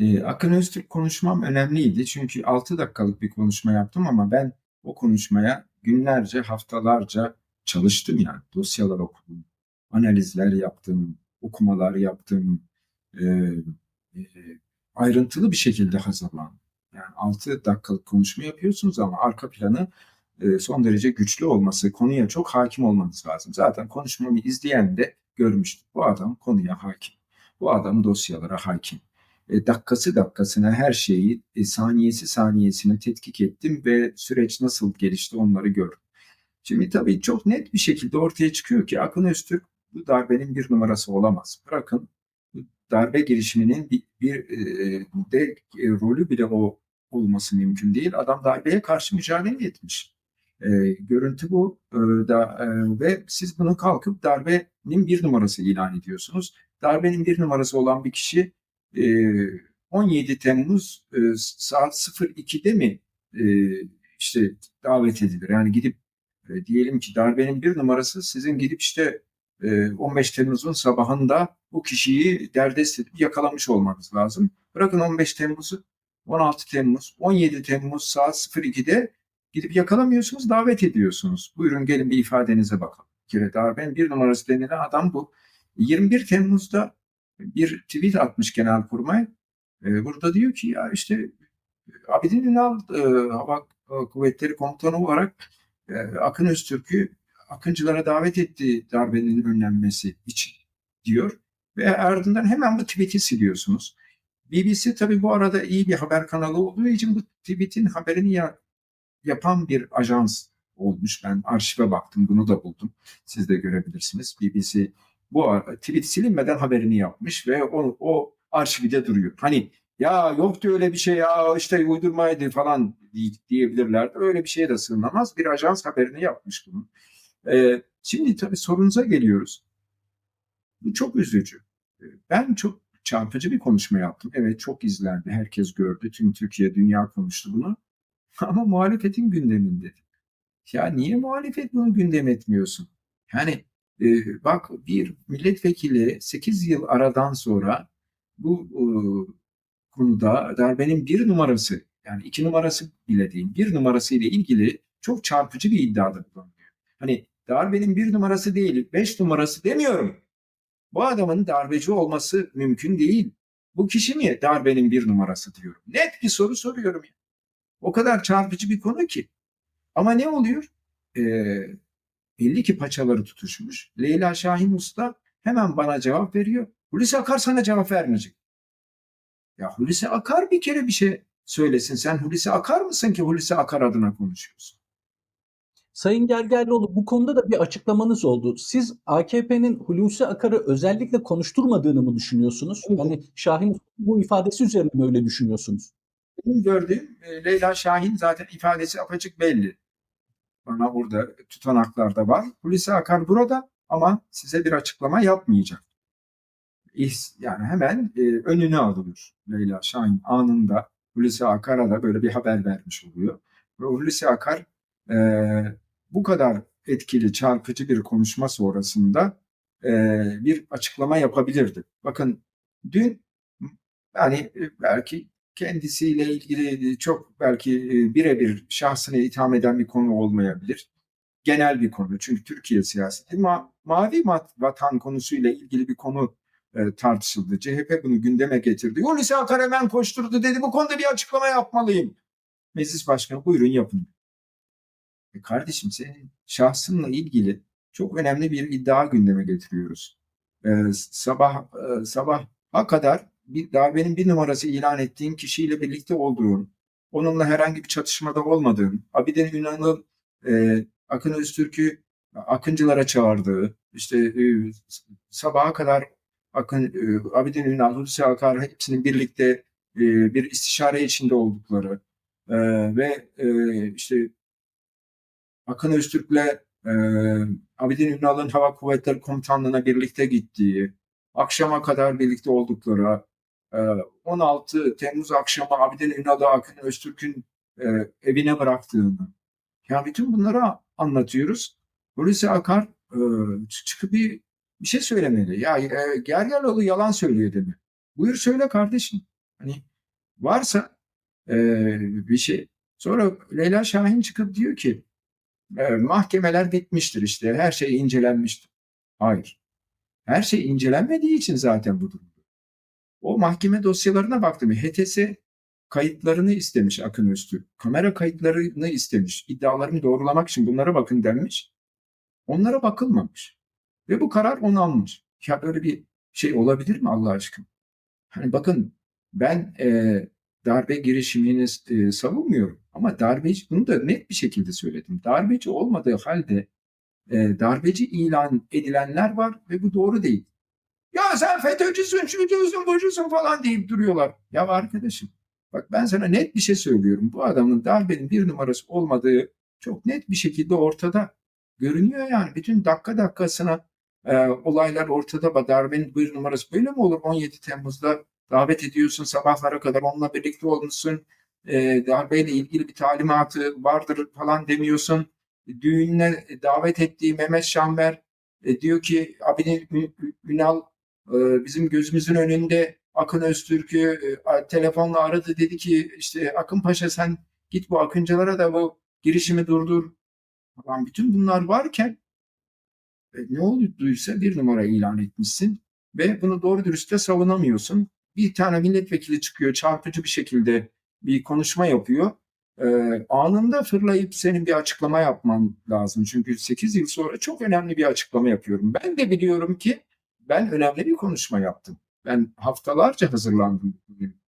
Eee, Akın Öztürk konuşmam önemliydi. Çünkü 6 dakikalık bir konuşma yaptım ama ben o konuşmaya günlerce, haftalarca çalıştım yani. Dosyalar okudum, analizler yaptım, okumalar yaptım. Eee, eee, ayrıntılı bir şekilde hazırlandım. Yani 6 dakikalık konuşma yapıyorsunuz ama arka planı eee, son derece güçlü olması, konuya çok hakim olmanız lazım. Zaten konuşmamı izleyen de görmüştür. Bu adam konuya hakim. Bu adam dosyalara hakim. E, dakikası dakikasına her şeyi e, saniyesi saniyesine tetkik ettim ve süreç nasıl gelişti onları gördüm. Şimdi tabii çok net bir şekilde ortaya çıkıyor ki Akın Öztürk bu darbenin bir numarası olamaz. Bırakın bu darbe girişiminin bir, bir e, de rolü bile o olması mümkün değil. Adam darbeye karşı mücadele etmiş. E, görüntü bu E, da, e, ve siz bunu kalkıp darbenin bir numarası ilan ediyorsunuz. Darbenin bir numarası olan bir kişi 17 Temmuz e, saat 02'de mi e, işte davet edilir? Yani gidip e, diyelim ki darbenin bir numarası sizin gidip işte e, 15 Temmuz'un sabahında bu kişiyi derdest edip yakalamış olmanız lazım. Bırakın 15 Temmuz'u 16 Temmuz, 17 Temmuz saat 02'de gidip yakalamıyorsunuz, davet ediyorsunuz. Buyurun gelin bir ifadenize bakalım. Bir kere darbenin bir numarası denilen adam bu. 21 Temmuz'da bir tweet atmış Genelkurmay. E, burada diyor ki ya işte Abidin Ünal e, Hava Kuvvetleri Komutanı olarak e, Akın Öztürk'ü Akıncılara davet etti darbenin önlenmesi için diyor. Ve ardından hemen bu tweet'i siliyorsunuz. BBC tabii bu arada iyi bir haber kanalı olduğu için bu tweet'in haberini ya, yapan bir ajans olmuş. Ben arşive baktım bunu da buldum. Siz de görebilirsiniz. BBC bu tweet silinmeden haberini yapmış ve o, o arşivde duruyor. Hani ya yoktu öyle bir şey ya işte uydurmaydı falan diye- diyebilirler. Öyle bir şeye de sığınamaz. Bir ajans haberini yapmış bunun. Ee, şimdi tabii sorunuza geliyoruz. Bu çok üzücü. Ee, Ben çok çarpıcı bir konuşma yaptım. Evet çok izlendi. Herkes gördü. Tüm Türkiye, dünya konuştu bunu. Ama muhalefetin gündeminde. Ya niye muhalefet bunu gündem etmiyorsun? Yani e, bak bir milletvekili 8 yıl aradan sonra bu e, konuda darbenin bir numarası yani iki numarası bile değil bir numarası ile ilgili çok çarpıcı bir iddiada bulunuyor. Hani darbenin bir numarası değil beş numarası demiyorum. Bu adamın darbeci olması mümkün değil. Bu kişi mi darbenin bir numarası diyorum. Net bir soru soruyorum. ya. O kadar çarpıcı bir konu ki. Ama ne oluyor? Ee, belli ki paçaları tutuşmuş. Leyla Şahin Usta hemen bana cevap veriyor. Hulusi Akar sana cevap vermeyecek. Ya Hulusi Akar bir kere bir şey söylesin. Sen Hulusi Akar mısın ki Hulusi Akar adına konuşuyorsun? Sayın Gergerlioğlu bu konuda da bir açıklamanız oldu. Siz AKP'nin Hulusi Akar'ı özellikle konuşturmadığını mı düşünüyorsunuz? Evet. Yani Şahin bu ifadesi üzerine mi öyle düşünüyorsunuz? Benim gördüğüm e, Leyla Şahin zaten ifadesi apaçık belli. Bana burada tutanaklarda var. Hulusi Akar burada ama size bir açıklama yapmayacak. Yani hemen e, önüne alıyor Leyla Şahin anında Hulusi Akar'a da böyle bir haber vermiş oluyor. Ve Hulusi Akar e, bu kadar etkili, çarpıcı bir konuşma sonrasında e, bir açıklama yapabilirdi. Bakın dün yani e, belki kendisiyle ilgili çok belki e, birebir şahsına itham eden bir konu olmayabilir. Genel bir konu. Çünkü Türkiye siyaseti ma mavi vatan konusuyla ilgili bir konu e, tartışıldı. CHP bunu gündeme getirdi. Hulusi Akar hemen koşturdu dedi bu konuda bir açıklama yapmalıyım. Meclis Başkanı buyurun yapın. E kardeşim senin şahsınla ilgili çok önemli bir iddia gündeme getiriyoruz. E, sabah e, sabaha kadar bir darbenin bir numarası ilan ettiğin kişiyle birlikte olduğun, onunla herhangi bir çatışmada olmadığın, Abidin Ünal'ın e, Akın Öztürk'ü Akıncılara çağırdığı, işte e, sabaha kadar Akın, e, Abidin Ünal, Hulusi Akar hepsinin birlikte e, bir istişare içinde oldukları e, ve e, işte Akın Öztürk'le e, Abidin Ünal'ın Hava Kuvvetleri Komutanlığı'na birlikte gittiği, akşama kadar birlikte oldukları, 16 Temmuz akşamı Abidin Ünal'ı Akın Öztürk'ün e, evine bıraktığını. Ya bütün bunları anlatıyoruz. Hulusi Akar e, çı- çıkıp bir, bir şey söylemeli. Ya e, Gergerlioğlu yalan söylüyor dedi. Buyur söyle kardeşim. Hani varsa bir şey. Sonra Leyla Şahin çıkıp diyor ki mahkemeler bitmiştir işte her şey incelenmiştir. Hayır. Her şey incelenmediği için zaten bu durum. O mahkeme dosyalarına baktım. HTS kayıtlarını istemiş Akın Öztürk. Kamera kayıtlarını istemiş. İddialarını doğrulamak için bunlara bakın denmiş. Onlara bakılmamış. Ve bu karar onanmış. Ya böyle bir şey olabilir mi Allah aşkına? Hani bakın ben e, darbe girişimini e, savunmuyorum. Ama darbeci, bunu da net bir şekilde söyledim. Darbeci olmadığı halde e, darbeci ilan edilenler var ve bu doğru değil. Ya sen FETÖ'cüsün, şucusun, bucusun falan deyip duruyorlar. Ya arkadaşım bak ben sana net bir şey söylüyorum. Bu adamın darbenin bir numarası olmadığı çok net bir şekilde ortada görünüyor yani. Bütün dakika dakikasına e, olaylar ortada. Darbenin bir numarası böyle mi olur? 17 Temmuz'da davet ediyorsun sabahlara kadar onunla birlikte olmuşsun. E, darbeyle ilgili bir talimatı vardır falan demiyorsun. Düğününe davet ettiği Mehmet Şamber e, diyor ki abinin Ünal e, bizim gözümüzün önünde Akın Öztürk'ü e, telefonla aradı dedi ki işte Akın Paşa sen git bu Akıncılara da bu girişimi durdur falan bütün bunlar varken e, ne olduysa bir numara ilan etmişsin ve bunu doğru dürüst de savunamıyorsun. Bir tane milletvekili çıkıyor çarpıcı bir şekilde bir konuşma yapıyor. Ee, anında fırlayıp senin bir açıklama yapman lazım. Çünkü 8 yıl sonra çok önemli bir açıklama yapıyorum. Ben de biliyorum ki ben önemli bir konuşma yaptım. Ben haftalarca hazırlandım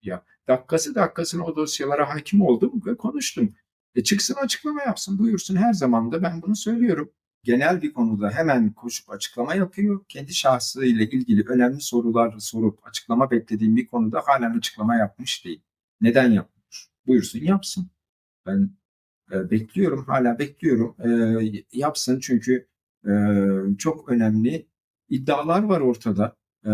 ya. Dakikası dakikasına o dosyalara hakim oldum ve konuştum. E çıksın açıklama yapsın, buyursun her zaman da ben bunu söylüyorum. Genel bir konuda hemen koşup açıklama yapıyor. Kendi şahsıyla ilgili önemli sorular sorup açıklama beklediğim bir konuda halen açıklama yapmış değil. Neden yapmış? Buyursun yapsın. Ben e, bekliyorum, hala bekliyorum. E, yapsın çünkü e, çok önemli iddialar var ortada. E,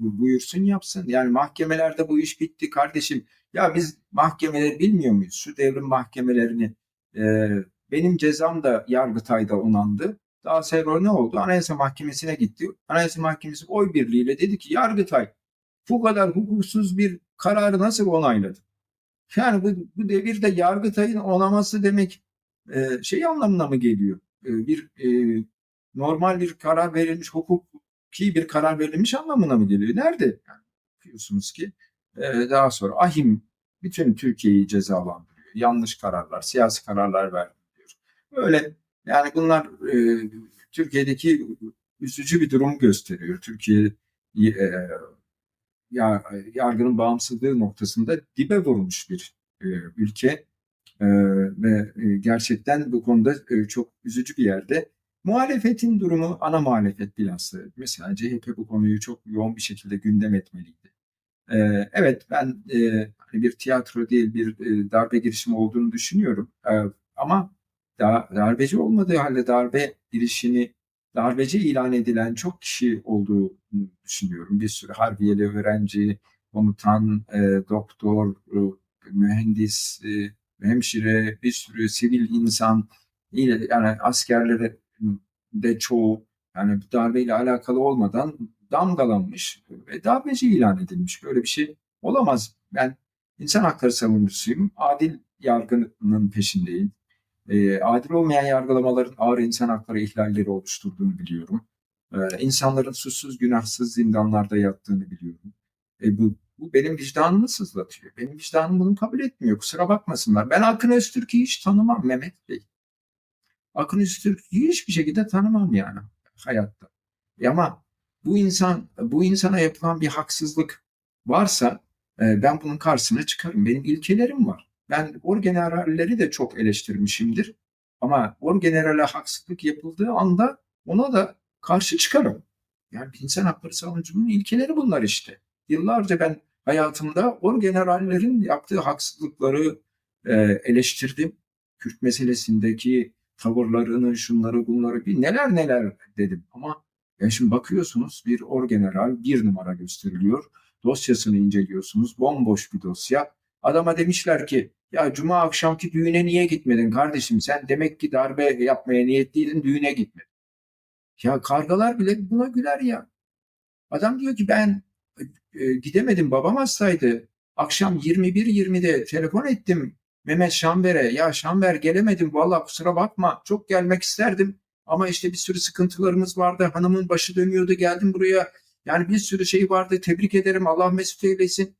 buyursun yapsın. Yani mahkemelerde bu iş bitti kardeşim. Ya biz mahkemeleri bilmiyor muyuz? Şu devrim mahkemelerini e, benim cezam da Yargıtay'da onandı. Daha sonra ne oldu? Anayasa Mahkemesi'ne gitti. Anayasa Mahkemesi oy birliğiyle dedi ki Yargıtay bu kadar hukuksuz bir kararı nasıl onayladı? Yani bu, bu devirde Yargıtay'ın onaması demek e, şey anlamına mı geliyor? E, bir e, normal bir karar verilmiş, hukuki bir karar verilmiş anlamına mı geliyor? Nerede? Yani biliyorsunuz ki e, daha sonra ahim bütün Türkiye'yi cezalandırıyor. Yanlış kararlar, siyasi kararlar verdi diyor. Böyle yani bunlar e, Türkiye'deki üzücü bir durum gösteriyor. Türkiye e, ya, yargının bağımsızlığı noktasında dibe vurmuş bir e, ülke e, ve e, gerçekten bu konuda e, çok üzücü bir yerde. Muhalefetin durumu ana muhalefet bilhassa. Mesela CHP bu konuyu çok yoğun bir şekilde gündem etmeliydi. E, evet ben e, bir tiyatro değil bir e, darbe girişimi olduğunu düşünüyorum. E, ama da, darbeci olmadığı halde darbe girişini darbeci ilan edilen çok kişi olduğunu düşünüyorum. Bir sürü harbiyeli öğrenci, komutan, e, doktor, e, mühendis, e, hemşire, bir sürü sivil insan, yani askerlere de çoğu yani darbeyle alakalı olmadan damgalanmış ve darbeci ilan edilmiş. Böyle bir şey olamaz. Ben insan hakları savunucusuyum. Adil yargının peşindeyim. E, adil olmayan yargılamaların ağır insan hakları ihlalleri oluşturduğunu biliyorum. E, insanların suçsuz günahsız zindanlarda yattığını biliyorum. E, bu, bu benim vicdanımı sızlatıyor. Benim vicdanım bunu kabul etmiyor. Kusura bakmasınlar. Ben Akın Öztürk'ü hiç tanımam Mehmet Bey. Akın Öztürk'ü hiçbir şekilde tanımam yani hayatta. E ama bu insan bu insana yapılan bir haksızlık varsa e, ben bunun karşısına çıkarım. Benim ilkelerim var. Ben orgeneralleri de çok eleştirmişimdir. Ama orgenerale haksızlık yapıldığı anda ona da karşı çıkarım. Yani insan hakları savunucunun ilkeleri bunlar işte. Yıllarca ben hayatımda orgenerallerin yaptığı haksızlıkları e, eleştirdim. Kürt meselesindeki tavırlarını, şunları bunları bir neler neler dedim. Ama ya şimdi bakıyorsunuz bir orgeneral bir numara gösteriliyor. Dosyasını inceliyorsunuz. Bomboş bir dosya. Adama demişler ki ya cuma akşamki düğüne niye gitmedin kardeşim? Sen demek ki darbe yapmaya niyetliydin düğüne gitmedin. Ya kargalar bile buna güler ya. Adam diyor ki ben e, gidemedim babam hastaydı. Akşam 21.20'de telefon ettim Mehmet Şamber'e. Ya Şamber gelemedim valla kusura bakma. Çok gelmek isterdim. Ama işte bir sürü sıkıntılarımız vardı. Hanımın başı dönüyordu geldim buraya. Yani bir sürü şey vardı. Tebrik ederim. Allah mesut eylesin.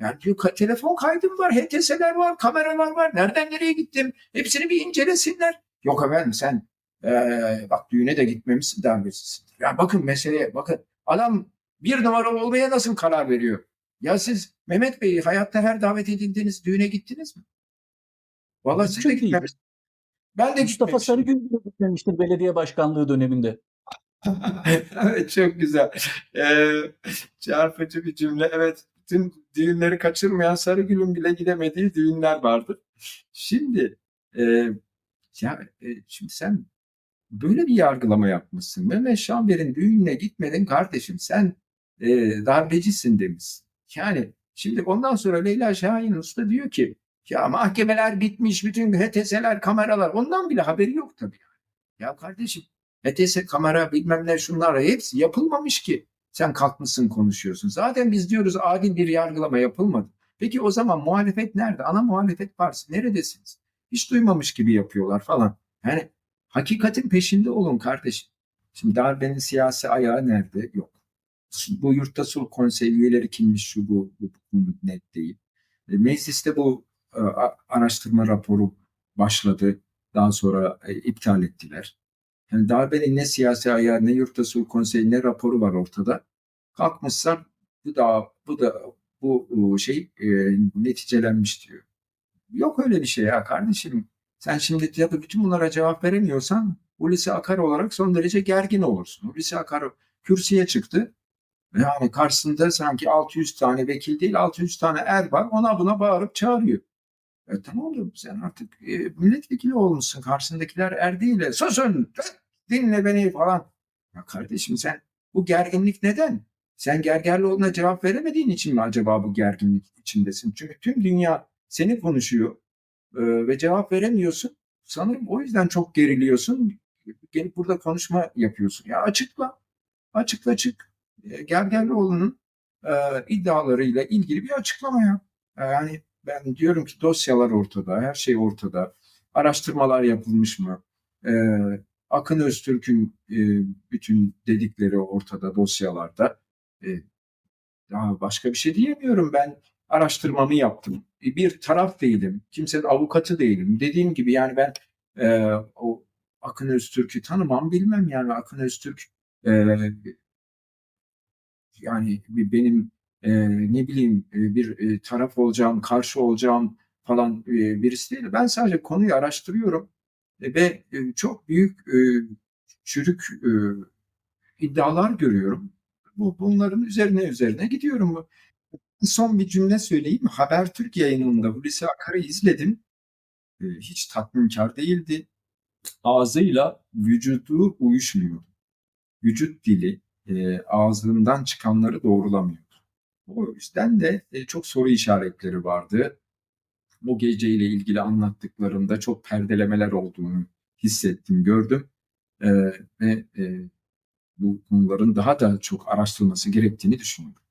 Yani diyor telefon kaydım var, HTS'ler var, kameralar var. Nereden nereye gittim? Hepsini bir incelesinler. Yok efendim sen eee, bak düğüne de gitmemişsin darbesisin. Ya bakın meseleye bakın. Adam bir numara olmaya nasıl karar veriyor? Ya siz Mehmet Bey hayatta her davet edildiğiniz düğüne gittiniz mi? Vallahi siz Çok de iyi. gitmemişsiniz. Ben de Mustafa gitmemişim. Sarıgül bile gitmemiştir belediye başkanlığı döneminde. evet çok güzel. Ee, çarpıcı bir cümle. Evet bütün düğünleri kaçırmayan Sarıgül'ün bile gidemediği düğünler vardı. Şimdi e, ya e, şimdi sen böyle bir yargılama yapmışsın. Mehmet Şamber'in düğününe gitmedin kardeşim. Sen e, darbecisin demişsin. Yani şimdi ondan sonra Leyla Şahin Usta diyor ki ya mahkemeler bitmiş, bütün HTS'ler, kameralar ondan bile haberi yok tabii. Ya kardeşim HTS kamera bilmem ne şunlar hepsi yapılmamış ki. Sen kalkmışsın konuşuyorsun. Zaten biz diyoruz adil bir yargılama yapılmadı. Peki o zaman muhalefet nerede? Ana muhalefet partisi neredesiniz? Hiç duymamış gibi yapıyorlar falan. Yani hakikatin peşinde olun kardeşim. Şimdi darbenin siyasi ayağı nerede? Yok. Bu yurtta sulh konseyi üyeleri kimmiş şu bu, bu, bu net değil. E, Mecliste bu araştırma raporu başladı. Daha sonra e, iptal ettiler. Yani darbenin ne siyasi ayağı ne yurtta sulh konseyi ne raporu var ortada. Kalkmışlar bu da bu da bu e, şey e, neticelenmiş diyor. Yok öyle bir şey ya kardeşim. Sen şimdi tabii bütün bunlara cevap veremiyorsan Hulusi Akar olarak son derece gergin olursun. Hulusi Akar kürsüye çıktı. Yani karşısında sanki 600 tane vekil değil 600 tane er var. Ona buna bağırıp çağırıyor. E tamam oğlum sen artık e, milletvekili olmuşsun. Karşısındakiler er değil. de, Susun dinle beni falan. Ya kardeşim sen bu gerginlik neden? Sen Gergerlioğlu'na cevap veremediğin için mi acaba bu gerginlik içindesin? Çünkü tüm dünya seni konuşuyor e, ve cevap veremiyorsun. Sanırım o yüzden çok geriliyorsun. Gelip burada konuşma yapıyorsun. Ya açıkla. Açıkla çık. E, Gergerlioğlu'nun e, iddialarıyla ilgili bir açıklama yap. E, Yani ben diyorum ki dosyalar ortada, her şey ortada. Araştırmalar yapılmış mı? E, Akın Öztürk'ün e, bütün dedikleri ortada dosyalarda. E, daha başka bir şey diyemiyorum. Ben araştırmamı yaptım. E, Bir taraf değilim. Kimsenin avukatı değilim. Dediğim gibi yani ben e, o Akın Öztürk'ü tanımam bilmem yani Akın Öztürk e, yani benim e, ne bileyim e, bir e, taraf olacağım, karşı olacağım falan e, birisi değil. Ben sadece konuyu araştırıyorum E, ve e, çok büyük e, çürük e, iddialar görüyorum. Bu bunların üzerine üzerine gidiyorum. Son bir cümle söyleyeyim. Habertürk yayınında Hulusi Akar'ı izledim. E, hiç tatminkar değildi. Ağzıyla vücudu uyuşmuyor. Vücut dili e, ağzından çıkanları doğrulamıyor. O yüzden de e, çok soru işaretleri vardı. O geceyle ilgili anlattıklarında çok perdelemeler olduğunu hissettim, gördüm. E, ve e, bu konuların daha da çok araştırılması gerektiğini düşünüyorum.